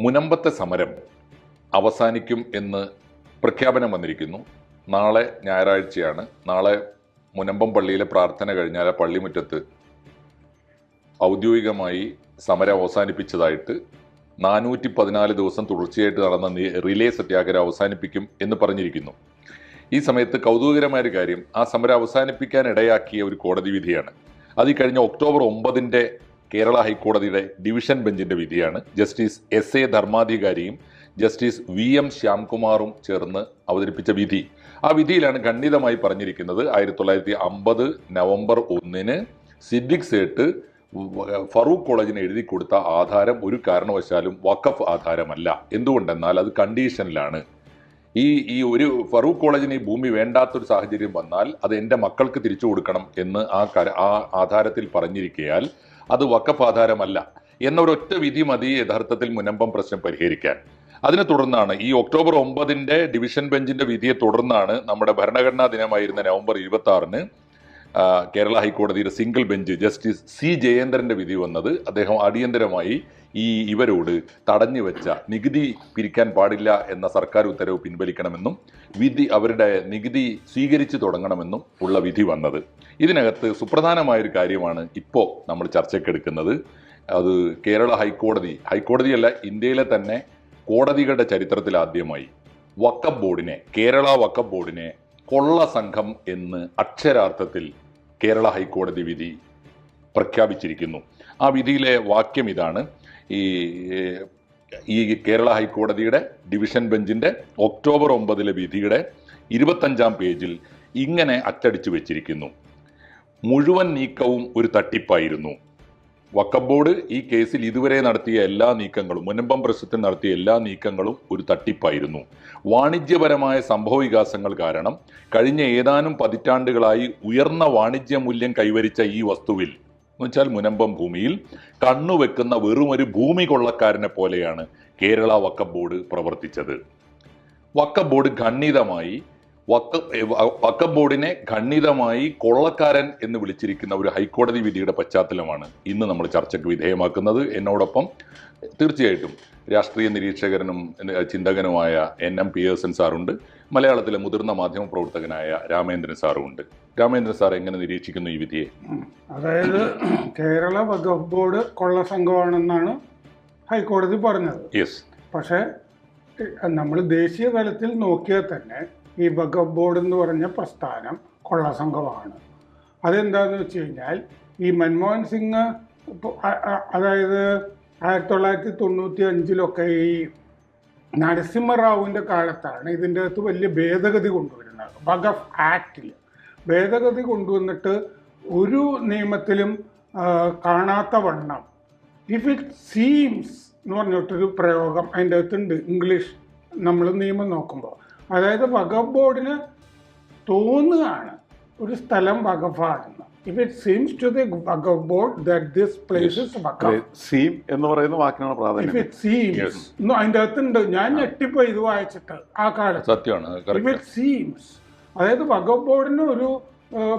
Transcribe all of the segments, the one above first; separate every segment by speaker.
Speaker 1: മുനമ്പത്തെ സമരം അവസാനിക്കും എന്ന് പ്രഖ്യാപനം വന്നിരിക്കുന്നു. നാളെ ഞായറാഴ്ചയാണ്. നാളെ മുനമ്പം പള്ളിയിലെ പ്രാർത്ഥന കഴിഞ്ഞാൽ പള്ളിമുറ്റത്ത് ഔദ്യോഗികമായി സമരം അവസാനിപ്പിച്ചതായിട്ട് നാനൂറ്റി പതിനാല് ദിവസം തുടർച്ചയായിട്ട് നടന്ന റിലേ സത്യാഗ്രഹം അവസാനിപ്പിക്കും എന്ന് പറഞ്ഞിരിക്കുന്നു. ഈ സമയത്ത് കൗതുകകരമായ ഒരു കാര്യം ആ സമരം അവസാനിപ്പിക്കാൻ ഇടയാക്കിയ ഒരു കോടതി വിധിയാണ്. അത് ഈ കഴിഞ്ഞ ഒക്ടോബർ ഒമ്പതിന്റെ കേരള ഹൈക്കോടതിയുടെ ഡിവിഷൻ ബെഞ്ചിന്റെ വിധിയാണ്. ജസ്റ്റിസ് എസ് എ ധർമാധികാരിയും ജസ്റ്റിസ് വി എം ശ്യാംകുമാറും ചേർന്ന് അവതരിപ്പിച്ച വിധി. ആ വിധിയിലാണ് ഖണ്ഡിതമായി പറഞ്ഞിരിക്കുന്നത്. ആയിരത്തി തൊള്ളായിരത്തി അമ്പത് നവംബർ ഒന്നിന് സിദ്ദിഖ് സേട്ട് ഫറൂഖ് കോളേജിന് എഴുതി കൊടുത്ത ആധാരം ഒരു കാരണവശാലും വഖഫ് ആധാരമല്ല. എന്തുകൊണ്ടെന്നാൽ അത് കണ്ടീഷനിലാണ്. ഈ ഈ ഒരു ഫറൂഖ് കോളേജിന് ഈ ഭൂമി വേണ്ടാത്തൊരു സാഹചര്യം വന്നാൽ അത് എന്റെ മക്കൾക്ക് തിരിച്ചു കൊടുക്കണം എന്ന് ആ ആ ആധാരത്തിൽ പറഞ്ഞിരിക്കയാൽ അത് വക്കഫ് ആധാരമല്ല എന്നൊരൊറ്റ വിധി മതി യഥാർത്ഥത്തിൽ മുനമ്പം പ്രശ്നം പരിഹരിക്കാൻ. അതിനെ തുടർന്നാണ് ഈ ഒക്ടോബർ ഒമ്പതിന്റെ ഡിവിഷൻ ബെഞ്ചിന്റെ വിധിയെ തുടർന്നാണ് നമ്മുടെ ഭരണഘടനാ ദിനമായിരുന്ന നവംബർ ഇരുപത്തി ആറിന് കേരള ഹൈക്കോടതിയുടെ സിംഗിൾ ബെഞ്ച് ജസ്റ്റിസ് സി ജയേന്ദ്രന്റെ വിധി വന്നത് അദ്ദേഹം അടിയന്തരമായി ഈ ഇവരോട് തടഞ്ഞു വെച്ച നികുതി പിരിക്കാൻ പാടില്ല എന്ന സർക്കാർ ഉത്തരവ് പിൻവലിക്കണമെന്നും വിധി അവരുടെ നികുതി സ്വീകരിച്ചു തുടങ്ങണമെന്നും ഉള്ള വിധി വന്നത്. ഇതിനകത്ത് സുപ്രധാനമായൊരു കാര്യമാണ് ഇപ്പോൾ നമ്മൾ ചർച്ചയ്ക്കെടുക്കുന്നത് അത് കേരള ഹൈക്കോടതി ഹൈക്കോടതിയല്ല ഇന്ത്യയിലെ തന്നെ കോടതികളുടെ ചരിത്രത്തിൽ ആദ്യമായി വക്കബ് ബോർഡിനെ കേരള വക്കബ് ബോർഡിനെ കൊള്ള സംഘം എന്ന് അക്ഷരാർത്ഥത്തിൽ കേരള ഹൈക്കോടതി വിധി പ്രഖ്യാപിച്ചിരിക്കുന്നു. ആ വിധിയിലെ വാക്യം ഇതാണ്. ഈ ഈ കേരള ഹൈക്കോടതിയുടെ ഡിവിഷൻ ബെഞ്ചിന്റെ ഒക്ടോബർ ഒമ്പതിലെ വിധിയുടെ ഇരുപത്തഞ്ചാം പേജിൽ ഇങ്ങനെ അച്ചടിച്ചു വെച്ചിരിക്കുന്നു. മുഴുവൻ നീക്കവും ഒരു തട്ടിപ്പായിരുന്നു. വക്കഫ് ബോർഡ് ഈ കേസിൽ ഇതുവരെ നടത്തിയ എല്ലാ നീക്കങ്ങളും മുനമ്പം പ്രശ്നത്തിൽ നടത്തിയ എല്ലാ നീക്കങ്ങളും ഒരു തട്ടിപ്പായിരുന്നു. വാണിജ്യപരമായ സംഭവ വികാസങ്ങൾ കാരണം കഴിഞ്ഞ ഏതാനും പതിറ്റാണ്ടുകളായി ഉയർന്ന വാണിജ്യ മൂല്യം കൈവരിച്ച ഈ വസ്തുവിൽ എന്നുവെച്ചാൽ മുനമ്പം ഭൂമിയിൽ കണ്ണുവെക്കുന്ന വെറുമൊരു ഭൂമി കൊള്ളക്കാരനെ പോലെയാണ് കേരള വക്കം ബോർഡ് പ്രവർത്തിച്ചത്. വക്കം ബോർഡ് ഖണ്ഡിതമായി വക്കഫ് വക്കം ബോർഡിനെ ഖണ്ഡിതമായി കൊള്ളക്കാരൻ എന്ന് വിളിച്ചിരിക്കുന്ന ഒരു ഹൈക്കോടതി വിധിയുടെ പശ്ചാത്തലമാണ് ഇന്ന് നമ്മൾ ചർച്ചയ്ക്ക് വിധേയമാക്കുന്നത്. എന്നോടൊപ്പം തീർച്ചയായിട്ടും രാഷ്ട്രീയ നിരീക്ഷകനും ചിന്തകനുമായ എൻ. എം. പിയേഴ്സൺ സാറുണ്ട്. മലയാളത്തിലെ മുതിർന്ന മാധ്യമ പ്രവർത്തകനായ രാമേന്ദ്രൻ സാറുമുണ്ട് രാമേന്ദ്രൻ സാർ എങ്ങനെ നിരീക്ഷിക്കുന്നു ഈ വിധിയെ?
Speaker 2: അതായത് കേരള വഖഫ് ബോർഡ് കൊള്ള സംഘമാണെന്നാണ് ഹൈക്കോടതി പറഞ്ഞത്.
Speaker 1: യെസ്.
Speaker 2: പക്ഷേ നമ്മൾ ദേശീയ തലത്തിൽ നോക്കിയാൽ തന്നെ ഈ വഖഫ് ബോർഡ് എന്ന് പറഞ്ഞ പ്രസ്ഥാനം കൊള്ള സംഘമാണ്. അതെന്താന്ന് വെച്ച് കഴിഞ്ഞാൽ ഈ മൻമോഹൻ സിംഗ് അതായത് ആയിരത്തി തൊള്ളായിരത്തി തൊണ്ണൂറ്റി അഞ്ചിലൊക്കെ ഈ നരസിംഹറാവുവിന്റെ കാലത്താണ് ഇതിന്റെ അകത്ത് വലിയ ഭേദഗതി കൊണ്ടുവരുന്നത്. വഖഫ് ആക്റ്റിൽ ഭേദഗതി കൊണ്ടുവന്നിട്ട് ഒരു നിയമത്തിലും കാണാത്ത വണ്ണം ഇഫ് ഇറ്റ് സീംസ് എന്ന് പറഞ്ഞിട്ടൊരു പ്രയോഗം അതിന്റെ അകത്തുണ്ട്. ഇംഗ്ലീഷ് നമ്മൾ നിയമം നോക്കുമ്പോൾ. അതായത് വഖഫ് ബോർഡിന് തോന്നുകയാണ് ഒരു സ്ഥലം വഖഫാണെന്ന്. If it seems to the Waqf board that this place is Waqf.
Speaker 3: Seem എന്ന് പറയുന്ന വാക്കിനാണ് പ്രാധാന്യം.
Speaker 2: ഇഫ് ഇറ്റ് സീംസ് അതിന്റെ അകത്തുണ്ട്. ഞാൻ ഞെട്ടിപ്പോയി ഇത് വായിച്ചിട്ട് ആ കാലത്ത്.
Speaker 1: സത്യമാണ്
Speaker 2: ഇഫ് ഇറ്റ് സീംസ് അതായത് വഖഫ് ബോർഡിന് ഒരു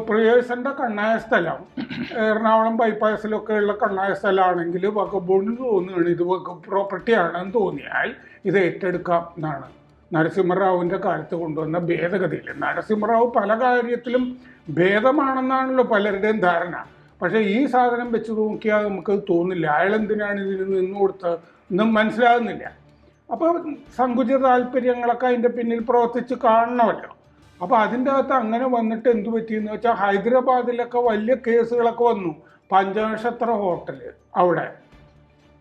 Speaker 2: പ്രിയേഴ്സിന്റെ കണ്ണായ സ്ഥലം എറണാകുളം ബൈപ്പാസിലൊക്കെ ഉള്ള കണ്ണായ സ്ഥലമാണെങ്കിൽ വഖഫ് ബോർഡിന് തോന്നുകയാണ് ഇത് വഖഫ് പ്രോപ്പർട്ടി ആണെന്ന് തോന്നിയാൽ ഇത് ഏറ്റെടുക്കാം എന്നാണ്. നരസിംഹറാവുവിന്റെ കാലത്ത് കൊണ്ടുവന്ന ഭേദഗതിയിൽ നരസിംഹറാവു പല കാര്യത്തിലും ഭേദമാണെന്നാണല്ലോ പലരുടെയും ധാരണ. പക്ഷേ ഈ സാധനം വെച്ച് നോക്കിയാൽ നമുക്ക് തോന്നില്ല. അയാൾ എന്തിനാണ് ഇതിന് നിന്ന് കൊടുത്തത് എന്നും മനസ്സിലാകുന്നില്ല. അപ്പോൾ സങ്കുചിത താല്പര്യങ്ങളൊക്കെ അതിന്റെ പിന്നിൽ പ്രവർത്തിച്ച് കാണണമല്ലോ. അപ്പോൾ അതിന്റെ അകത്ത് അങ്ങനെ വന്നിട്ട് എന്ത് പറ്റിയെന്ന് വെച്ചാൽ ഹൈദരാബാദിലൊക്കെ വലിയ കേസുകളൊക്കെ വന്നു. പഞ്ചനക്ഷത്ര ഹോട്ടൽ അവിടെ.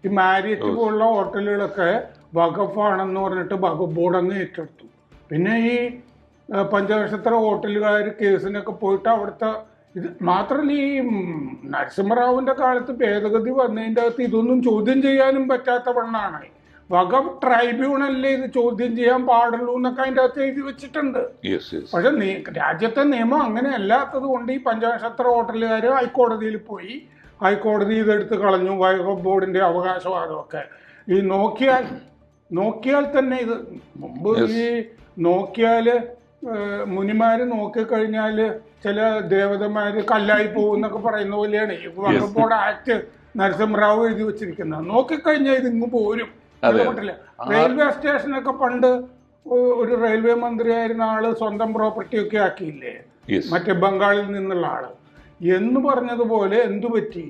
Speaker 2: ഈ മാരിയറ്റ് പോലുള്ള ഹോട്ടലുകളൊക്കെ വഖഫാണെന്ന് പറഞ്ഞിട്ട് വഖഫ് ബോർഡ് അങ്ങ് ഏറ്റെടുത്തു. പിന്നെ ഈ പഞ്ചനക്ഷത്ര ഹോട്ടലുകാർ കേസിനൊക്കെ പോയിട്ട് അവിടുത്തെ ഇത് മാത്രമല്ല ഈ നരസിംഹറാവുവിന്റെ കാലത്ത് ഭേദഗതി വന്നതിന്റെ അകത്ത് ഇതൊന്നും ചോദ്യം ചെയ്യാനും പറ്റാത്ത വണ്ണാണ് വഖഫ് ട്രൈബ്യൂണലിലെ ഇത് ചോദ്യം ചെയ്യാൻ പാടുള്ളൂ എന്നൊക്കെ അതിന്റെ അകത്ത് എഴുതി വെച്ചിട്ടുണ്ട്. പക്ഷെ നീ- രാജ്യത്തെ നിയമം അങ്ങനെ അല്ലാത്തത് കൊണ്ട് ഈ പഞ്ചനക്ഷത്ര ഹോട്ടലുകാർ ഹൈക്കോടതിയിൽ പോയി. ഹൈക്കോടതി ഇതെടുത്ത് കളഞ്ഞു. വൈകഫ് ബോർഡിന്റെ അവകാശവാദമൊക്കെ. ഈ നോക്കിയാൽ നോക്കിയാൽ തന്നെ ഇത് മുമ്പ് ഈ നോക്കിയാൽ മുനിമാര് നോക്കിക്കഴിഞ്ഞാൽ ചില ദേവതമാര് കല്ലായി പോകുന്നൊക്കെ പറയുന്ന പോലെയാണ്. ഈ വഖഫ് ആക്ട് നരസിംഹറാവു എഴുതി വെച്ചിരിക്കുന്നത്. നോക്കിക്കഴിഞ്ഞാൽ ഇത് ഇങ്ങ് പോരും. റെയിൽവേ സ്റ്റേഷനൊക്കെ പണ്ട് ഒരു റെയിൽവേ മന്ത്രിയായിരുന്ന ആൾ സ്വന്തം പ്രോപ്പർട്ടി ഒക്കെ ആക്കിയില്ലേ മറ്റേ ബംഗാളിൽ നിന്നുള്ള ആൾ. എന്ന് പറഞ്ഞതുപോലെ എന്തു പറ്റി?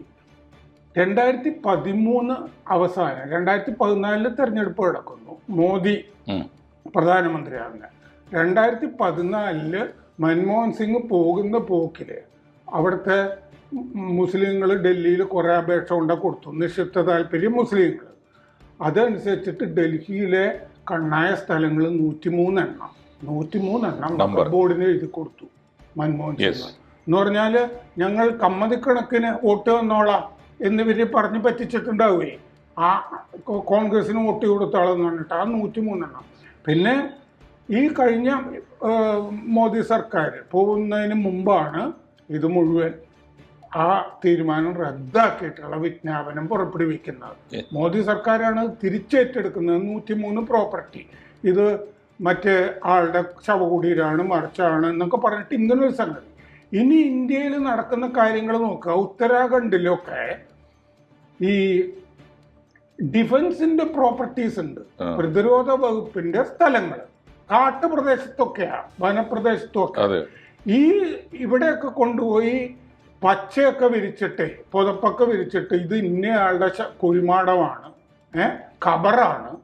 Speaker 2: രണ്ടായിരത്തി പതിമൂന്ന് അവസാനം രണ്ടായിരത്തി പതിനാലിൽ തെരഞ്ഞെടുപ്പ് നടക്കുന്നു. മോദി. പ്രധാനമന്ത്രിയാകുന്ന. രണ്ടായിരത്തി പതിനാലിൽ മൻമോഹൻ സിംഗ് പോകുന്ന പോക്കിൽ അവിടുത്തെ മുസ്ലിങ്ങൾ ഡൽഹിയിൽ കുറേ അപേക്ഷ കൊണ്ട് കൊടുത്തു. നിക്ഷിപ്ത താല്പര്യം മുസ്ലിങ്ങൾ അതനുസരിച്ചിട്ട് ഡൽഹിയിലെ കണ്ണായ സ്ഥലങ്ങൾ നൂറ്റിമൂന്നെണ്ണം. നൂറ്റിമൂന്നെണ്ണം. ബോർഡിന് എഴുതി കൊടുത്തു മൻമോഹൻ സിംഗ്. എന്ന് പറഞ്ഞാൽ ഞങ്ങൾ കമ്മതിക്കണക്കിന് വോട്ട് തന്നോളാം. എന്നിവര് പറഞ്ഞു പറ്റിച്ചിട്ടുണ്ടാവുകയെ ആ കോൺഗ്രസിന് വോട്ട് കൊടുത്താളെന്ന് പറഞ്ഞിട്ട് ആ നൂറ്റി മൂന്നെണ്ണം പിന്നെ ഈ കഴിഞ്ഞ മോദി സർക്കാർ പോകുന്നതിന് മുമ്പാണ് ഇത് മുഴുവൻ ആ തീരുമാനം റദ്ദാക്കിയിട്ടുള്ള വിജ്ഞാപനം പുറപ്പെടുവിക്കുന്നത്. മോദി സർക്കാരാണ് തിരിച്ചേറ്റെടുക്കുന്നത് നൂറ്റിമൂന്ന് പ്രോപ്പർട്ടി. ഇത് മറ്റേ ആളുടെ ശവകുടീരാണ് മറിച്ചാണ് എന്നൊക്കെ പറഞ്ഞിട്ട് ഇങ്ങനൊരു സംഗതി. ഇനി ഇന്ത്യയിൽ നടക്കുന്ന കാര്യങ്ങൾ നോക്കുക. ഉത്തരാഖണ്ഡിലൊക്കെ ഈ ഡിഫൻസിന്റെ പ്രോപ്പർട്ടീസ് ഉണ്ട്. പ്രതിരോധ വകുപ്പിന്റെ സ്ഥലങ്ങൾ കാട്ടുപ്രദേശത്തൊക്കെയാ വനപ്രദേശത്തൊക്കെ. ഈ ഇവിടെയൊക്കെ കൊണ്ടുപോയി പച്ചയൊക്കെ വിരിച്ചിട്ട് പുതപ്പൊക്കെ വിരിച്ചിട്ട് ഇത് ഇന്നയാളുടെ കുഴിമാടമാണ്. ഏഹ് ഖബറാണ്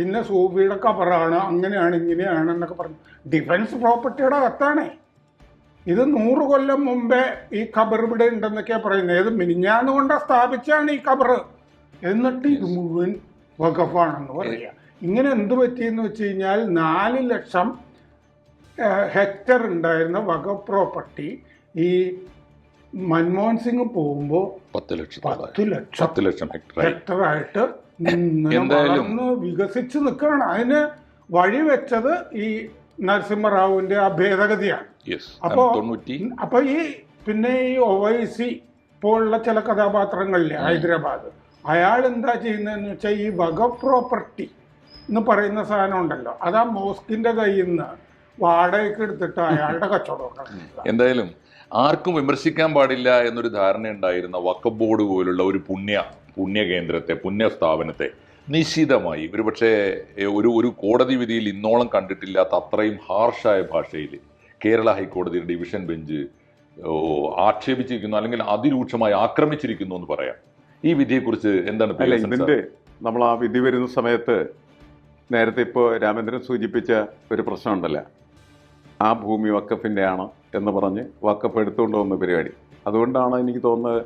Speaker 2: ഇന്ന സൂബിയുടെ ഖബറാണ് അങ്ങനെയാണ് ഇങ്ങനെയാണ് എന്നൊക്കെ പറഞ്ഞു. ഡിഫൻസ് പ്രോപ്പർട്ടിയുടെ അകത്താണേ. ഇത് നൂറ് കൊല്ലം മുമ്പേ ഈ ഖബർ ഇവിടെ ഉണ്ടെന്നൊക്കെയാ പറയുന്നത്. ഏത് മിനിഞ്ഞാന്ന് കൊണ്ട് സ്ഥാപിച്ചാണ് ഈ ഖബർ? എന്നിട്ട് ഇത് മുഴുവൻ വഖഫാണെന്ന് പറയുക ഇങ്ങനെ എന്ത് പറ്റിയെന്ന് വെച്ച് കഴിഞ്ഞാൽ നാല് ലക്ഷം ഹെക്ടർ ഉണ്ടായിരുന്ന വഖഫ് പ്രോപ്പർട്ടി ഈ മൻമോഹൻ സിംഗ് പോകുമ്പോൾ
Speaker 1: പത്ത് ലക്ഷം
Speaker 2: പത്ത് ലക്ഷം
Speaker 1: പത്ത് ലക്ഷം ഹെക്ടർ
Speaker 2: ആയിട്ട് വളർന്ന് വികസിച്ച് നിൽക്കുകയാണ്. അതിന് വഴി വെച്ചത് ഈ നരസിംഹറാവുവിന്റെ ആ ഭേദഗതിയാണ്. അപ്പോ അപ്പൊ ഈ പിന്നെ ഈ ഒവൈസി പോലുള്ള ചില കഥാപാത്രങ്ങളിലെ ഹൈദരാബാദ്. അയാൾ എന്താ ചെയ്യുന്നതെന്ന് വെച്ചാൽ ഈ വക പ്രോപ്പർട്ടി എന്ന് പറയുന്ന സാധനം ഉണ്ടല്ലോ അതാ ആ മോസ്കിന്റെ കയ്യിൽ നിന്ന് വാടകയ്ക്ക് എടുത്തിട്ട് അയാളുടെ കച്ചവടം
Speaker 1: എന്തായാലും ആർക്കും വിമർശിക്കാൻ പാടില്ല എന്നൊരു ധാരണ ഉണ്ടായിരുന്ന വക്കഫ് ബോർഡ് പോലുള്ള ഒരു പുണ്യ പുണ്യ കേന്ദ്രത്തെ പുണ്യ സ്ഥാപനത്തെ നിശിതമായി ഒരുപക്ഷെ ഒരു ഒരു കോടതി വിധിയിൽ ഇന്നോളം കണ്ടിട്ടില്ലാത്ത അത്രയും ഹാർഷായ ഭാഷയിൽ കേരള ഹൈക്കോടതി ഡിവിഷൻ ബെഞ്ച് ആക്ഷേപിച്ചിരിക്കുന്നു അല്ലെങ്കിൽ അതിരൂക്ഷമായി ആക്രമിച്ചിരിക്കുന്നു എന്ന് പറയാം. ഈ വിധിയെക്കുറിച്ച് എന്താണ് ഇതിന്റെ?
Speaker 3: ഇതിന്റെ നമ്മൾ ആ വിധി വരുന്ന സമയത്ത് നേരത്തെ ഇപ്പോൾ രാമേന്ദ്രൻ സൂചിപ്പിച്ച ഒരു പ്രശ്നമുണ്ടല്ലോ. ആ ഭൂമി വക്കഫിന്റെ ആണ് എന്ന് പറഞ്ഞ് വക്കഫ് എടുത്തുകൊണ്ട് വന്ന പരിപാടി. അതുകൊണ്ടാണ് എനിക്ക് തോന്നുന്നത്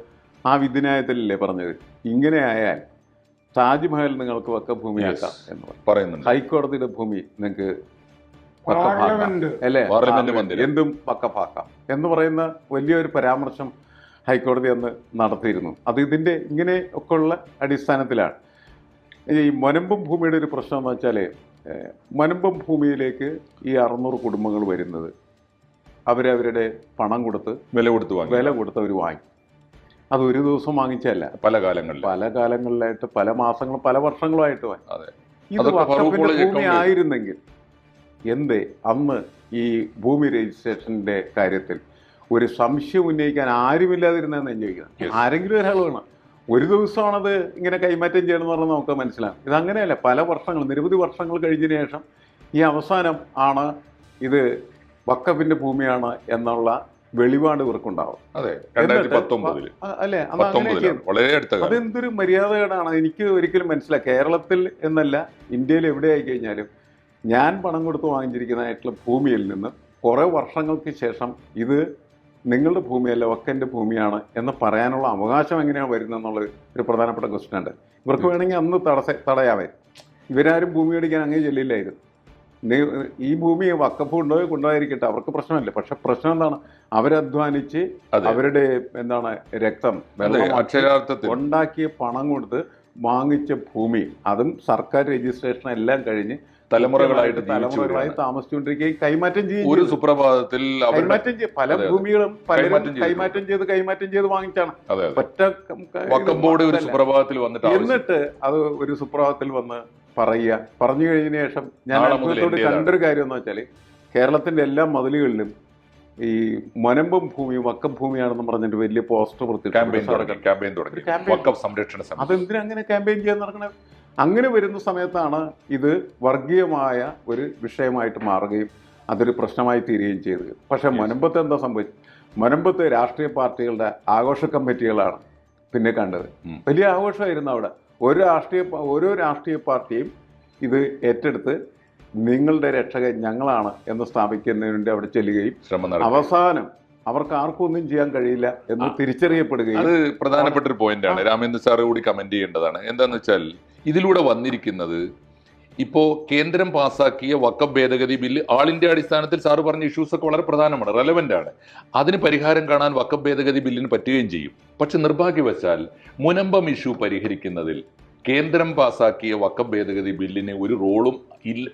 Speaker 3: ആ വിധിന്യായത്തിലല്ലേ പറഞ്ഞത്. ഇങ്ങനെ ആയാൽ താജ്മഹൽ നിങ്ങൾക്ക് വക്കഫ് ഭൂമിയാക്കാം
Speaker 1: Yes.
Speaker 3: എന്ന് പറയുന്നു
Speaker 1: പറയുന്നുണ്ട്.
Speaker 3: ഹൈക്കോടതിയുടെ ഭൂമി നിങ്ങൾക്ക് അല്ലേ. എന്തും വക്കഫാക്കാം എന്ന് പറയുന്ന വലിയൊരു പരാമർശം ഹൈക്കോടതി അന്ന് നടത്തിയിരുന്നു. അത് ഇതിന്റെ ഇങ്ങനെ ഒക്കെ ഉള്ള അടിസ്ഥാനത്തിലാണ്. ഈ മൊനമ്പും ഭൂമിയുടെ ഒരു പ്രശ്നം എന്ന് വെച്ചാൽ മൊനമ്പും ഭൂമിയിലേക്ക് ഈ അറുന്നൂറ് കുടുംബങ്ങൾ വരുന്നത് അവരവരുടെ പണം കൊടുത്ത്
Speaker 1: വില കൊടുത്ത് വാങ്ങി.
Speaker 3: വില കൊടുത്ത് അവർ വാങ്ങി. അത് ഒരു ദിവസം വാങ്ങിച്ചല്ല
Speaker 1: പല കാലങ്ങളിൽ
Speaker 3: പല കാലങ്ങളിലായിട്ട് പല മാസങ്ങളും പല വർഷങ്ങളുമായിട്ട് വാങ്ങി.
Speaker 1: അതെ.
Speaker 3: ഇത് ഭൂമി ആയിരുന്നെങ്കിൽ എന്തേ? അന്ന് ഈ ഭൂമി രജിസ്ട്രേഷന്റെ കാര്യത്തിൽ ഒരു സംശയം ഉന്നയിക്കാൻ ആരുമില്ലാതിരുന്നെന്ന് ഞാൻ ചോദിക്കുന്നത് ആരെങ്കിലും ഒരാൾ വേണം. ഒരു ദിവസമാണത് ഇങ്ങനെ കൈമാറ്റം ചെയ്യണമെന്ന് പറഞ്ഞാൽ നമുക്ക് മനസ്സിലാവും. ഇതങ്ങനെയല്ല പല വർഷങ്ങൾ നിരവധി വർഷങ്ങൾ കഴിഞ്ഞതിന് ശേഷം ഈ അവസാനം ആണ് ഇത് വക്കഫിന്റെ ഭൂമിയാണ് എന്നുള്ള വെളിപാട് ഇവർക്കുണ്ടാവും
Speaker 1: അതെ.
Speaker 3: അല്ലേ? അതെന്തൊരു മര്യാദകേടാണ്. എനിക്ക് ഒരിക്കലും മനസ്സിലായി. കേരളത്തിൽ എന്നല്ല ഇന്ത്യയിൽ എവിടെ ആയി കഴിഞ്ഞാലും ഞാൻ പണം കൊടുത്ത് വാങ്ങിച്ചിരിക്കുന്നതായിട്ടുള്ള ഭൂമിയിൽ നിന്ന് കുറേ വർഷങ്ങൾക്ക് ശേഷം ഇത് നിങ്ങളുടെ ഭൂമിയല്ല വക്കന്റെ ഭൂമിയാണ് എന്ന് പറയാനുള്ള അവകാശം എങ്ങനെയാണ് വരുന്നത് എന്നുള്ളത് ഒരു പ്രധാനപ്പെട്ട ക്വസ്റ്റ്യൻ ഉണ്ട്. ഇവർക്ക് വേണമെങ്കിൽ അന്ന് തടസ്സ തടയാവേ. ഇവരാരും ഭൂമി മേടിക്കാൻ അങ്ങേ ചെല്ലില്ലായിരുന്നു. ഈ ഭൂമി വക്കപ്പ് കൊണ്ടുപോയി കൊണ്ടുപോയിരിക്കട്ടെ അവർക്ക് പ്രശ്നമില്ല. പക്ഷെ പ്രശ്നം എന്താണ്? അവരധ്വാനിച്ച് അവരുടെ എന്താണ് രക്തം
Speaker 1: അക്ഷരാർത്ഥത്തിൽ.
Speaker 3: ഉണ്ടാക്കിയ പണം കൊടുത്ത് വാങ്ങിച്ച ഭൂമി അതും സർക്കാർ രജിസ്ട്രേഷൻ എല്ലാം കഴിഞ്ഞ്
Speaker 1: തലമുറകളായിട്ട്
Speaker 3: തലമുറകളായി താമസിച്ചുകൊണ്ടിരിക്കുകയും കൈമാറ്റം ചെയ്യും
Speaker 1: ഒരു സുപ്രഭാതത്തിൽ
Speaker 3: കൈമാറ്റം ചെയ്ത് പല. ഭൂമികളും പലരും
Speaker 1: കൈമാറ്റം ചെയ്ത്.
Speaker 3: കൈമാറ്റം ചെയ്ത് വാങ്ങിച്ചാണ് ഒറ്റ
Speaker 1: ഒരു സുപ്രഭാതത്തിൽ വന്നിട്ട്
Speaker 3: എന്നിട്ട് അത് ഒരു സുപ്രഭാതത്തിൽ വന്ന് പറയുക. പറഞ്ഞു കഴിഞ്ഞതിന് ശേഷം ഞാൻ
Speaker 1: അനുഭവത്തോട്
Speaker 3: കണ്ടൊരു കാര്യം എന്ന് വെച്ചാൽ കേരളത്തിന്റെ എല്ലാ മതിലുകളിലും ഈ മനമ്പം ഭൂമി വക്കം ഭൂമിയാണെന്ന് പറഞ്ഞിട്ട് വലിയ പോസ്റ്റർ
Speaker 1: ക്യാമ്പയിൻ തുടങ്ങി ക്യാമ്പയിൻ തുടങ്ങി. വക്കം സംരക്ഷണ
Speaker 3: അതെന്തിനാ അങ്ങനെ ക്യാമ്പയിൻ ചെയ്യാൻ നടക്കണത് അങ്ങനെ വരുന്ന സമയത്താണ് ഇത് വർഗീയമായ ഒരു വിഷയമായിട്ട് മാറുകയും അതൊരു പ്രശ്നമായി തീരുകയും ചെയ്തത്. പക്ഷേ. മുനമ്പത്ത് എന്താ സംഭവിച്ചു മുനമ്പത്ത് രാഷ്ട്രീയ പാർട്ടികളുടെ ആഘോഷ കമ്മിറ്റികളാണ് പിന്നെ കണ്ടത്. വലിയ ആഘോഷമായിരുന്നു അവിടെ. ഒരു രാഷ്ട്രീയ ഓരോ രാഷ്ട്രീയ പാർട്ടിയും ഇത് ഏറ്റെടുത്ത് നിങ്ങളുടെ രക്ഷകൻ ഞങ്ങളാണ് എന്ന് സ്ഥാപിക്കുന്നതിന് വേണ്ടി അവിടെ ചെല്ലുകയും അവസാനം അവർക്ക് ആർക്കും ഒന്നും ചെയ്യാൻ കഴിയില്ല എന്ന്. തിരിച്ചറിയപ്പെടുകയും
Speaker 1: അത് പ്രധാനപ്പെട്ട ഒരു പോയിന്റ് ആണ് രാമേന്ദ്ര സാറ് കൂടി കമന്റ് ചെയ്യേണ്ടതാണ്. എന്താന്ന് വെച്ചാൽ ഇതിലൂടെ വന്നിരിക്കുന്നത് ഇപ്പോ കേന്ദ്രം പാസാക്കിയ വക്കം ഭേദഗതി ബില്ല് ആൾ ഇന്ത്യ അടിസ്ഥാനത്തിൽ സാറ് പറഞ്ഞ ഇഷ്യൂസ് ഒക്കെ വളരെ പ്രധാനമാണ് റെലവെന്റ് ആണ്. അതിന് പരിഹാരം കാണാൻ വക്കം ഭേദഗതി ബില്ലിന് പറ്റുകയും ചെയ്യും. പക്ഷെ നിർഭാഗ്യവശാൽ മുനമ്പം ഇഷ്യൂ പരിഹരിക്കുന്നതിൽ കേന്ദ്രം പാസാക്കിയ വക്കം ഭേദഗതി ബില്ലിന് ഒരു റോളും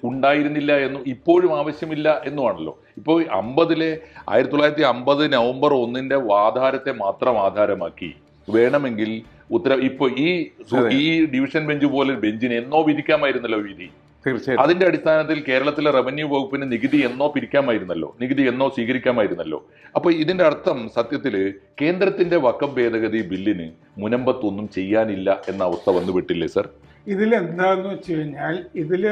Speaker 1: ഉണ്ടായിരുന്നില്ല എന്നും ഇപ്പോഴും ആവശ്യമില്ല എന്നുമാണല്ലോ. ഇപ്പോൾ അമ്പതിലെ ആയിരത്തി തൊള്ളായിരത്തി അമ്പത് നവംബർ ഒന്നിന്റെ ആധാരത്തെ മാത്രം ആധാരമാക്കി വേണമെങ്കിൽ ഉത്തര ഇപ്പൊ ഈ ഈ ഡിവിഷൻ ബെഞ്ച് പോലെ ബെഞ്ചിന് എന്നോ വിധിക്കാമായിരുന്നല്ലോ വിധി.
Speaker 3: തീർച്ചയായിട്ടും.
Speaker 1: അതിന്റെ അടിസ്ഥാനത്തിൽ കേരളത്തിലെ റവന്യൂ വകുപ്പിന് നികുതി എന്നോ പിരിക്കാമായിരുന്നല്ലോ. നികുതി എന്നോ സ്വീകരിക്കാമായിരുന്നല്ലോ. അപ്പൊ ഇതിന്റെ അർത്ഥം സത്യത്തിൽ കേന്ദ്രത്തിന്റെ വക്കം ഭേദഗതി ബില്ലിന് മുനമ്പത്തൊന്നും ചെയ്യാനില്ല എന്ന അവസ്ഥ വന്നുവിട്ടില്ലേ സർ?
Speaker 2: ഇതിൽ എന്താന്ന് വെച്ച് കഴിഞ്ഞാൽ ഇതിൽ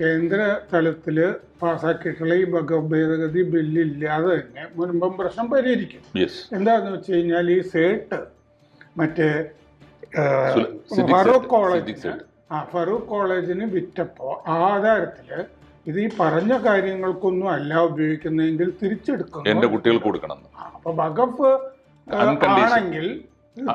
Speaker 2: കേന്ദ്ര തലത്തിൽ പാസാക്കിയിട്ടുള്ള ഈ വകുപ്പ് ഭേദഗതി ബില്ല് ഇല്ലാതെ തന്നെ മുൻപം പ്രശ്നം പരിഹരിക്കും. എന്താന്ന് വെച്ച് കഴിഞ്ഞാൽ ഈ സേട്ട് മറ്റേ ഫറൂഖ്
Speaker 1: സേട്ട്.
Speaker 2: ആ ഫറൂഖ് കോളേജിന് വിറ്റപ്പോ ആ ആധാരത്തിൽ ഇത് ഈ പറഞ്ഞ കാര്യങ്ങൾക്കൊന്നും അല്ല ഉപയോഗിക്കുന്നതെങ്കിൽ തിരിച്ചെടുക്കും
Speaker 1: എന്റെ കുട്ടികൾക്ക് കൊടുക്കണം.
Speaker 2: അപ്പൊ
Speaker 1: വകഫ്
Speaker 2: ആണെങ്കിൽ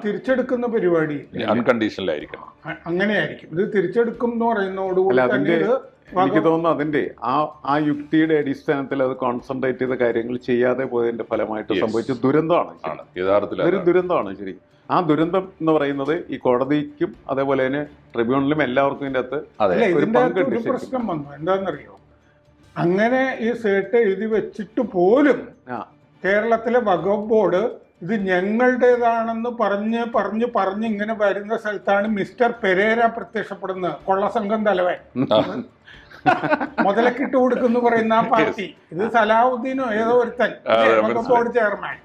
Speaker 2: തിരിച്ചെടുക്കുന്ന പരിപാടി അൺകണ്ടീഷണലായിരിക്കണം അങ്ങനെയായിരിക്കും. ഇത് തിരിച്ചെടുക്കും എന്ന് പറയുന്നതോടുകൂടി തന്നെ ഇത്
Speaker 3: എനിക്ക് തോന്നുന്നു അതിന്റെ ആ ആ യുക്തിയുടെ അടിസ്ഥാനത്തിൽ അത് കോൺസെൻട്രേറ്റ് ചെയ്ത കാര്യങ്ങൾ ചെയ്യാതെ പോയതിന്റെ ഫലമായിട്ട് സംഭവിച്ച ദുരന്തമാണ്.
Speaker 1: യഥാർത്ഥത്തിൽ ഒരു
Speaker 3: ദുരന്തമാണ് ശരി. ആ ദുരന്തം എന്ന് പറയുന്നത് ഈ കോടതിക്കും അതേപോലെ തന്നെ ട്രിബ്യൂണലിലും എല്ലാവർക്കും ഇതിന്റെ അകത്ത് ഒരു പങ്കുണ്ട്
Speaker 2: പ്രശ്നം വന്നു. എന്താണെന്നറിയോ? അങ്ങനെ ഈ സേട്ട് എഴുതി വെച്ചിട്ട് പോലും കേരളത്തിലെ വകുപ്പ് ബോർഡ് ഇത് ഞങ്ങളുടേതാണെന്ന് പറഞ്ഞ് പറഞ്ഞ് പറഞ്ഞ് ഇങ്ങനെ വരുന്ന സ്ഥലത്താണ് മിസ്റ്റർ പെരേര പ്രത്യക്ഷപ്പെടുന്നത്. കൊള്ളസംഘം തലവൻ. മുതലക്കിട്ട് കൊടുക്കുന്നു പറയുന്ന ആ പാർട്ടി. ഇത് സലാഹുദ്ദീനോ ഏതോ ഒരുത്തൻ. വകുപ്പ് ബോർഡ് ചെയർമാൻ.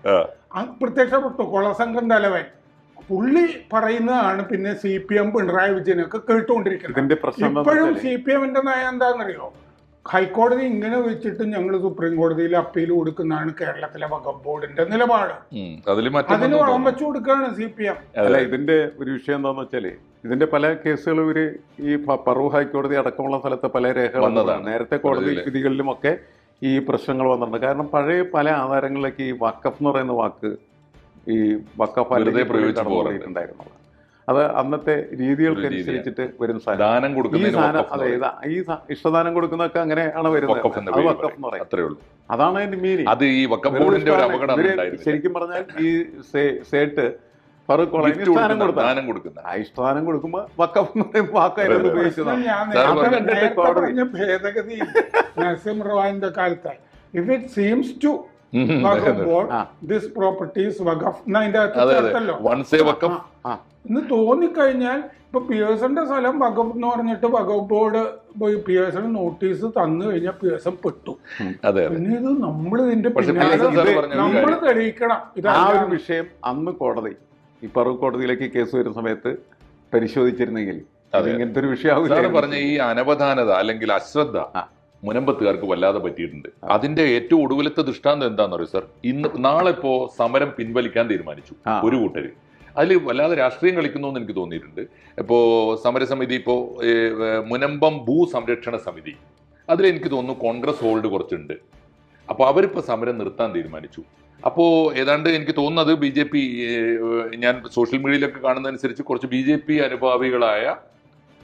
Speaker 2: പ്രത്യക്ഷപ്പെട്ടു. കൊള്ളസംഘം തലവൻ. പുള്ളി പറയുന്നതാണ് പിന്നെ സി പി എം പിണറായി വിജയനൊക്കെ കേട്ടുകൊണ്ടിരിക്കുന്നത്. ഇപ്പോഴും സി പി എമ്മിന്റെ നയം എന്താണെന്നറിയോ? ഹൈക്കോടതി ഇങ്ങനെ വെച്ചിട്ട് ഞങ്ങൾ സുപ്രീം കോടതിയിൽ അപ്പീൽ കൊടുക്കുന്നതാണ് കേരളത്തിലെ വകുപ്പ് ബോർഡിന്റെ നിലപാട്. അതിന് വളം. വെച്ചു കൊടുക്കുകയാണ് സി പി എം.
Speaker 3: അല്ല ഇതിന്റെ ഒരു വിഷയം എന്താന്ന് വെച്ചാൽ ഇതിന്റെ പല കേസുകളും ഇവർ ഈ പറവ് ഹൈക്കോടതി അടക്കമുള്ള സ്ഥലത്തെ പല രേഖകൾ
Speaker 1: വന്നതാണ്.
Speaker 3: നേരത്തെ കോടതി
Speaker 1: വിധികളിലും
Speaker 3: ഒക്കെ ഈ പ്രശ്നങ്ങൾ വന്നിട്ടുണ്ട്. കാരണം പഴയ പല ആധാരങ്ങളിലേക്ക് ഈ വക്കഫ് എന്ന് പറയുന്ന വാക്ക് ഈ വക്കഫ്
Speaker 1: പ്രയോഗിച്ച്
Speaker 3: കടന്നു അത് അന്നത്തെ രീതികൾക്ക് അനുസരിച്ചിട്ട് വരുന്ന സാധനം.
Speaker 1: കൊടുക്കുന്ന
Speaker 3: ഈ സാധനം അതെ ഈ ഇഷ്ടദാനം കൊടുക്കുന്നൊക്കെ അങ്ങനെയാണ് വരുന്നത്. അത് വക്കഫ് എന്ന്
Speaker 1: പറയും.
Speaker 3: പറയും.
Speaker 1: അത്രേ ഉള്ളൂ.
Speaker 3: അതാണ് അതിന്റെ മീനിങ്
Speaker 1: അത് ഈ ബോർഡിന്റെ ഒരു അപകടം
Speaker 3: ശരിക്കും പറഞ്ഞാൽ ഈ സേട്ട് ഫറൂഖ് കോളേജിന് സ്ഥാനം
Speaker 1: കൊടുക്കുന്ന കൊടുക്കുന്ന.
Speaker 3: ആ ഇഷ്ടദാനം കൊടുക്കുമ്പോ വക്കഫ് എന്ന് പറയുമ്പോൾ വാക്കായിരുന്നു.
Speaker 1: പറഞ്ഞ?
Speaker 2: ഭേദഗതി നരസിംഹ റാവിന്റെ കാലത്ത്. ഇഫ് ഇറ്റ് സീംസ് ടു
Speaker 3: ആ.
Speaker 2: ദിസ് പ്രോപ്പർട്ടീസ് വഖഫ് എന്ന് അതിന്റെ അകത്ത് ചേർത്തല്ലോ. എന്ന് തോന്നിക്കഴിഞ്ഞാൽ ഇപ്പൊ പിയേഴ്സന്റെ സ്ഥലം വകുപ്പ് എന്ന് പറഞ്ഞിട്ട് വകുപ്പ് ബോർഡ് പോയി പിയേഴ്സന് നോട്ടീസ് തന്നു കഴിഞ്ഞാൽ പിയേഴ്സൺ പെട്ടു. പിന്നെ ഇത് നമ്മൾ ഇതിന്റെ
Speaker 1: പിയേഴ്സൺ
Speaker 2: നമ്മൾ തെളിയിക്കണം. ഇത്
Speaker 3: ആ ഒരു വിഷയം അന്ന് കോടതി ഈ പറവ് കോടതിയിലേക്ക് കേസ് വരുന്ന സമയത്ത് പരിശോധിച്ചിരുന്നെങ്കിൽ ഇങ്ങനത്തെ ഒരു വിഷയം
Speaker 1: പറഞ്ഞ ഈ അനവധാനത അല്ലെങ്കിൽ അശ്രദ്ധ. മുനമ്പത്തുകാർക്ക് വല്ലാതെ പറ്റിയിട്ടുണ്ട്. അതിന്റെ ഏറ്റവും ഒടുവിലത്തെ ദൃഷ്ടാന്തം എന്താണെന്ന് പറയും സർ? ഇന്ന് നാളെ ഇപ്പോ സമരം പിൻവലിക്കാൻ തീരുമാനിച്ചു ഒരു കൂട്ടര്. അതിൽ വല്ലാതെ രാഷ്ട്രീയം കളിക്കുന്നു എന്ന് എനിക്ക് തോന്നിയിട്ടുണ്ട്. ഇപ്പോ സമരസമിതി ഇപ്പോ മുനമ്പം ഭൂ സംരക്ഷണ സമിതി. അതിൽ എനിക്ക് തോന്നുന്നു കോൺഗ്രസ് ഹോൾഡ് കുറച്ചുണ്ട്. അപ്പോൾ അവരിപ്പോൾ സമരം നിർത്താൻ തീരുമാനിച്ചു. അപ്പോൾ ഏതാണ്ട് എനിക്ക് തോന്നുന്നത് ബി ജെ പി ഞാൻ സോഷ്യൽ മീഡിയയിലൊക്കെ കാണുന്നതനുസരിച്ച് കുറച്ച് ബി ജെ പി അനുഭാവികളായ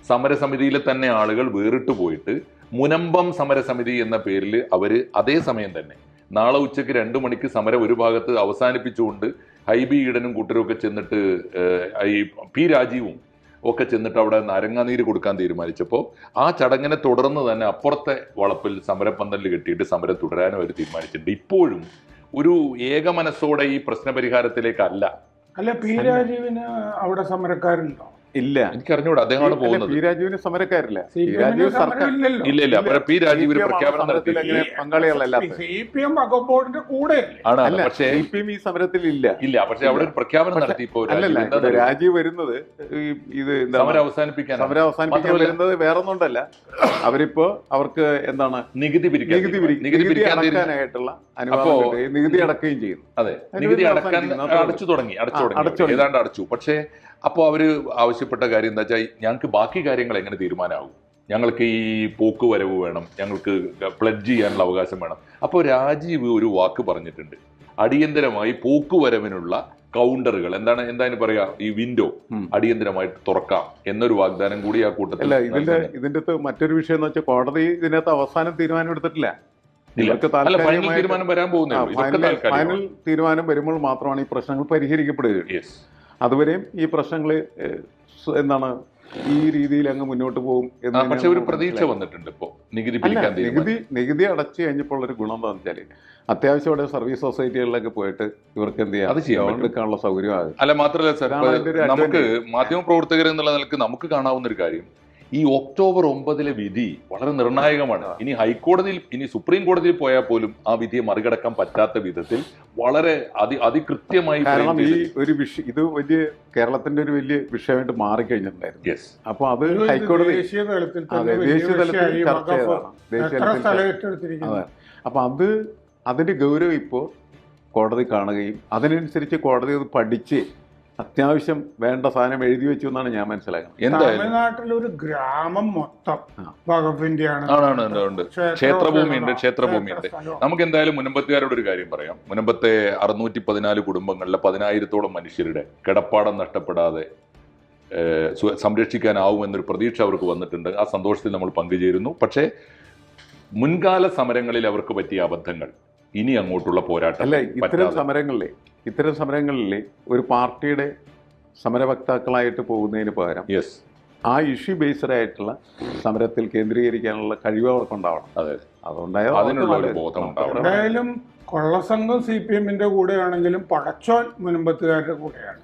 Speaker 1: സമരസമിതിയിലെ തന്നെ ആളുകൾ വേറിട്ട് പോയിട്ട് മുനമ്പം സമരസമിതി എന്ന പേരിൽ അവർ അതേ സമയം തന്നെ നാളെ ഉച്ചയ്ക്ക് രണ്ട് മണിക്ക് സമരം ഒരു ഭാഗത്ത് അവസാനിപ്പിച്ചുകൊണ്ട് ഹൈബി ഈഡനും കൂട്ടരും ഒക്കെ ചെന്നിട്ട് ഈ പി രാജീവും ഒക്കെ ചെന്നിട്ട് അവിടെ നാരങ്ങാനീര് കൊടുക്കാൻ തീരുമാനിച്ചപ്പോൾ ആ ചടങ്ങിനെ തുടർന്ന് തന്നെ അപ്പുറത്തെ വളപ്പിൽ സമരപ്പന്തലിൽ കെട്ടിയിട്ട് സമരം തുടരാനും അവർ തീരുമാനിച്ചിട്ടുണ്ട്. ഇപ്പോഴും ഒരു ഏക മനസ്സോടെ ഈ പ്രശ്നപരിഹാരത്തിലേക്കല്ല.
Speaker 2: അല്ല പി രാജീവിന് അവിടെ സമരക്കാരുണ്ടോ?
Speaker 3: ഇല്ല.
Speaker 1: എനിക്ക് അറിഞ്ഞൂടാ അദ്ദേഹമാണ് പോകുന്നത്.
Speaker 3: പി രാജീവിന് സമരക്കാരില്ല. പി രാജീവ് സർക്കാർ
Speaker 1: ഇല്ല ഇല്ല പി രാജീവ് ഒരു പ്രഖ്യാപനം നടത്തി.
Speaker 3: എങ്ങനെ പങ്കാളികളല്ലാത്ത?
Speaker 2: സി പി എം വകുപ്പ് ബോർഡിന്റെ കൂടെ
Speaker 1: ആണ്
Speaker 3: അല്ല
Speaker 1: പക്ഷേ
Speaker 3: സി പി എം ഈ സമരത്തിൽ ഇല്ല.
Speaker 1: ഇല്ല പക്ഷെ അവിടെ ഒരു പ്രഖ്യാപനം നടത്തി ഇപ്പോ
Speaker 3: അല്ലല്ല
Speaker 1: രാജീവ്
Speaker 3: വരുന്നത് ഈ ഇത്
Speaker 1: സമരം അവസാനിപ്പിക്കാൻ
Speaker 3: സമരം അവസാനിപ്പിക്കാൻ വരുന്നത് വേറൊന്നുണ്ടല്ല അവരിപ്പോ അവർക്ക് എന്താണ്
Speaker 1: നികുതി പിരിക്കാൻ
Speaker 3: നികുതി പിരി-
Speaker 1: നികുതി
Speaker 3: അടക്കാനായിട്ടുള്ള കിട്ടുകയും നികുതി അടക്കുകയും ചെയ്യുന്നു
Speaker 1: അതെ നികുതി അടക്കാൻ
Speaker 3: അവസാനിപ്പിക്കുന്നു.
Speaker 1: അടച്ചു തുടങ്ങി അടച്ചു തുടങ്ങി.
Speaker 3: അടച്ചു തുടങ്ങി.
Speaker 1: ഏതാണ്ട് അടച്ചു. പക്ഷേ അപ്പോൾ അവർ ആവശ്യപ്പെട്ട കാര്യം എന്താ വെച്ചാൽ ഞങ്ങൾക്ക് ബാക്കി കാര്യങ്ങൾ എങ്ങനെ തീരുമാനമാകും? ഞങ്ങൾക്ക് ഈ പോക്ക് വരവ് വേണം ഞങ്ങൾക്ക് പ്ലഡ്ജ് ചെയ്യാനുള്ള അവകാശം വേണം. അപ്പോൾ രാജീവ് ഒരു വാക്ക് പറഞ്ഞിട്ടുണ്ട്. അടിയന്തരമായി പോക്ക് പോക്കുവരവിനുള്ള കൗണ്ടറുകൾ എന്താണ് എന്താണ് പറയാ? ഈ വിൻഡോ. അടിയന്തരമായിട്ട് തുറക്കാം എന്നൊരു വാഗ്ദാനം കൂടി ആ കൂട്ടത്തിൽ
Speaker 3: അല്ല ഇതിന്റെ. ഇതിന്റെ അകത്ത് മറ്റൊരു വിഷയം എന്ന് വെച്ചാൽ കോടതി ഇതിനകത്ത് അവസാനം തീരുമാനം എടുത്തിട്ടില്ല.
Speaker 1: ഫൈനൽ തീരുമാനം വരാൻ പോകുന്നേ ഉള്ളൂ.
Speaker 3: ഫൈനൽ തീരുമാനം വരുമ്പോൾ മാത്രമാണ് ഈ പ്രശ്നങ്ങൾ പരിഹരിക്കപ്പെടുകയുള്ളൂ
Speaker 1: യെസ്
Speaker 3: അതുവരെയും ഈ പ്രശ്നങ്ങൾ എന്താണ് ഈ രീതിയിൽ അങ്ങ് മുന്നോട്ട് പോകും എന്ന്
Speaker 1: പക്ഷേ ഒരു പ്രതീക്ഷ വന്നിട്ടുണ്ട് ഇപ്പോൾ നികുതി
Speaker 3: നികുതി നികുതി അടച്ചു കഴിഞ്ഞപ്പോൾ ഒരു ഗുണം എന്താണെന്ന് വെച്ചാൽ അത്യാവശ്യം അവിടെ സർവീസ് സൊസൈറ്റികളിലൊക്കെ പോയിട്ട് ഇവർക്ക് എന്ത്
Speaker 1: ചെയ്യാം?
Speaker 3: അത്
Speaker 1: ചെയ്യാം.
Speaker 3: എടുക്കാനുള്ള സൗകര്യമാകും
Speaker 1: അല്ല മാത്രമല്ല സാർ നമുക്ക് മാധ്യമ പ്രവർത്തകർ എന്നുള്ള നിലയ്ക്ക് നമുക്ക് കാണാവുന്ന ഒരു കാര്യം. ഈ ഒക്ടോബർ ഒമ്പതിലെ വിധി വളരെ നിർണായകമാണ്. ഇനി ഹൈക്കോടതിയിൽ ഇനി സുപ്രീം കോടതിയിൽ പോയാൽ പോലും ആ വിധിയെ മറികടക്കാൻ പറ്റാത്ത വിധത്തിൽ വളരെ അതി അതികൃത്യമായി
Speaker 3: കാരണം ഈ ഒരു വിഷയം ഇത് വലിയ കേരളത്തിന്റെ ഒരു വലിയ വിഷയമായിട്ട് മാറിക്കഴിഞ്ഞിട്ടുണ്ടായിരുന്നു. അപ്പൊ അത് ഹൈക്കോടതി
Speaker 2: ദേശീയ തലത്തിൽ തന്നെ
Speaker 3: ദേശീയ തലത്തിൽ
Speaker 2: വിഷയമായി
Speaker 3: ചർച്ച
Speaker 2: വഖഫ്
Speaker 3: ചെയ്തതാണ്. ദേശീയ തലത്തിൽ അതെ.
Speaker 2: ഏറ്റെടുത്തിരിക്കുന്നു
Speaker 3: അപ്പൊ അത് അതിന്റെ ഗൗരവം ഇപ്പോ കോടതി കാണുകയും അതിനനുസരിച്ച് കോടതി അത് പഠിച്ച് അത്യാവശ്യം വേണ്ട സാധനം എഴുതി വെച്ചു എന്നാണ് ഞാൻ മനസ്സിലാക്കുന്നത്.
Speaker 1: എന്തായാലും.
Speaker 2: ഒരു ഗ്രാമം മൊത്തം
Speaker 3: വകുപ്പിന്റെ
Speaker 2: വകുപ്പിന്റെയാണ്.
Speaker 1: ആണ്, ആണ്, ഉണ്ട്, ഉണ്ട്.
Speaker 3: ക്ഷേത്രഭൂമിയുണ്ട്,
Speaker 1: ക്ഷേത്രഭൂമിയുണ്ട്. നമുക്ക് എന്തായാലും മുനമ്പത്തുകാരോട് ഒരു കാര്യം പറയാം. മുനമ്പത്തെ അറുന്നൂറ്റി പതിനാല് കുടുംബങ്ങളിലെ പതിനായിരത്തോളം മനുഷ്യരുടെ കിടപ്പാടം നഷ്ടപ്പെടാതെ സംരക്ഷിക്കാനാവും എന്നൊരു സംരക്ഷിക്കാനാവുമെന്നൊരു പ്രതീക്ഷ അവർക്ക് വന്നിട്ടുണ്ട്. ആ സന്തോഷത്തിൽ നമ്മൾ പങ്കുചേരുന്നു. പക്ഷേ മുൻകാല സമരങ്ങളിൽ അവർക്ക് പറ്റിയ അബദ്ധങ്ങൾ ഇനി അങ്ങോട്ടുള്ള പോരാട്ടം
Speaker 3: അല്ല ഇത്തരം. സമരങ്ങളിലെ ഇത്തരം സമരങ്ങളിൽ ഒരു പാർട്ടിയുടെ സമരവക്താക്കളായിട്ട് പോകുന്നതിന് പകരം
Speaker 1: യെസ്
Speaker 3: ആ ഇഷ്യൂ ബേസ്ഡ് ആയിട്ടുള്ള സമരത്തിൽ കേന്ദ്രീകരിക്കാനുള്ള കഴിവ് അവർക്കുണ്ടാവണം
Speaker 1: അതെ. അതുകൊണ്ടായാലും.
Speaker 2: എന്തായാലും കൊള്ളസംഘം സി പി എമ്മിന്റെ കൂടെയാണെങ്കിലും പടച്ചോൻ മുൻപത്തുകാരുടെ കൂടെയാണ്.